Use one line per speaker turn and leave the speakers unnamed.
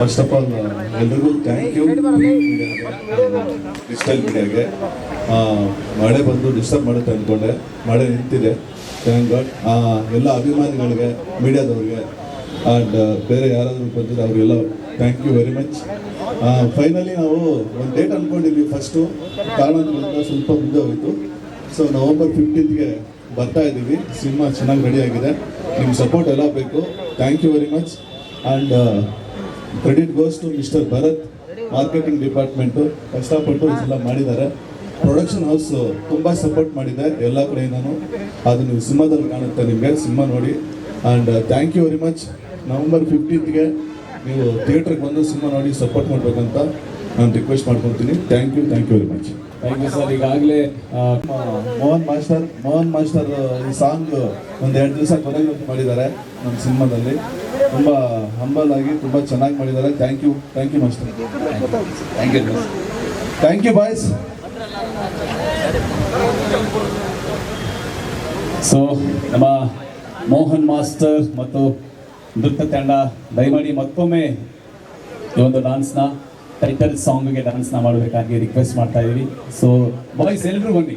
First of all ಎಲ್ರಿಗೂ thank you digital ಮೀಡಿಯಾಗೆ ಮಳೆ ಬಂದು ಡಿಸ್ಟರ್ಬ್ ಮಾಡುತ್ತೆ ಅಂದ್ಕೊಂಡೆ ಮಳೆ ನಿಂತಿದೆ ಥ್ಯಾಂಕ್ ಗಾಡ್ ಎಲ್ಲ ಅಭಿಮಾನಿಗಳಿಗೆ ಮೀಡಿಯಾದವ್ರಿಗೆ ಆ್ಯಂಡ್ ಬೇರೆ ಯಾರಾದರೂ ಬಂದಿದ್ರೆ ಅವರಿಗೆಲ್ಲ thank you very much finally ನಾವು ಒಂದು ಡೇಟ್ ಅಂದ್ಕೊಂಡಿದ್ವಿ ಫಸ್ಟು ಕಾರಣಗಳಿಂದ ಸ್ವಲ್ಪ ಮುಂದೆ ಹೋಯಿತು. ಸೊ ನವಂಬರ್ ಫಿಫ್ಟೀನ್ತ್ಗೆ ಬರ್ತಾ ಇದ್ದೀವಿ. ಸಿನಿಮಾ ಚೆನ್ನಾಗಿ ರೆಡಿಯಾಗಿದೆ ಆಗಿದೆ. ನಿಮ್ಮ ಸಪೋರ್ಟ್ ಎಲ್ಲ ಬೇಕು. Thank you very much and credit goes to mister Bharat marketing department ಕಷ್ಟಪಟ್ಟು ಇದೆಲ್ಲ ಮಾಡಿದ್ದಾರೆ. ಪ್ರೊಡಕ್ಷನ್ ಹೌಸ್ ತುಂಬ ಸಪೋರ್ಟ್ ಮಾಡಿದೆ ಎಲ್ಲ ಕಡೆಯಿಂದನೂ. ಅದು ನೀವು ಸಿನಿಮಾದಲ್ಲಿ ಕಾಣುತ್ತೆ ನಿಮಗೆ ಸಿನಿಮಾ ನೋಡಿ. And thank you very much November ಫಿಫ್ಟೀನ್ತ್ಗೆ ನೀವು ಥಿಯೇಟ್ರಿಗೆ ಬಂದು ಸಿನಿಮಾ ನೋಡಿ ಸಪೋರ್ಟ್ ಮಾಡಬೇಕಂತ ನಾನು ರಿಕ್ವೆಸ್ಟ್ ಮಾಡ್ಕೊತೀನಿ. Thank you thank you very much
thank you sir ಈಗಾಗಲೇ
ಮೋಹನ್ ಮಾಸ್ಟರ್ ಮೋಹನ್ ಮಾಸ್ಟರ್ ಈ ಸಾಂಗ್ ಒಂದು ಎರಡು ದಿವಸ ಕೊನೆಗೆ ಮಾಡಿದ್ದಾರೆ ನಮ್ಮ ಸಿನಿಮಾದಲ್ಲಿ ತುಂಬ ಹಂಬಲ್ ಆಗಿ ತುಂಬ ಚೆನ್ನಾಗಿ ಮಾಡಿದ್ದಾರೆ. Thank you thank you master
thank you
thank you boys
so ನಮ್ಮ ಮೋಹನ್ ಮಾಸ್ಟರ್ ಮತ್ತು ನೃತ್ಯ ತಂಡ ದಯಮಾಡಿ ಮತ್ತೊಮ್ಮೆ ಈ ಒಂದು ಡಾನ್ಸ್ನ ಟೈಟಲ್ ಸಾಂಗ್ಗೆ ಡಾನ್ಸ್ನ ಮಾಡಬೇಕಾಗಿ ರಿಕ್ವೆಸ್ಟ್ ಮಾಡ್ತಾ ಇದ್ದೀವಿ. ಸೊ ಬಾಯ್ಸ್ ಎಲ್ಲರೂ ಬನ್ನಿ.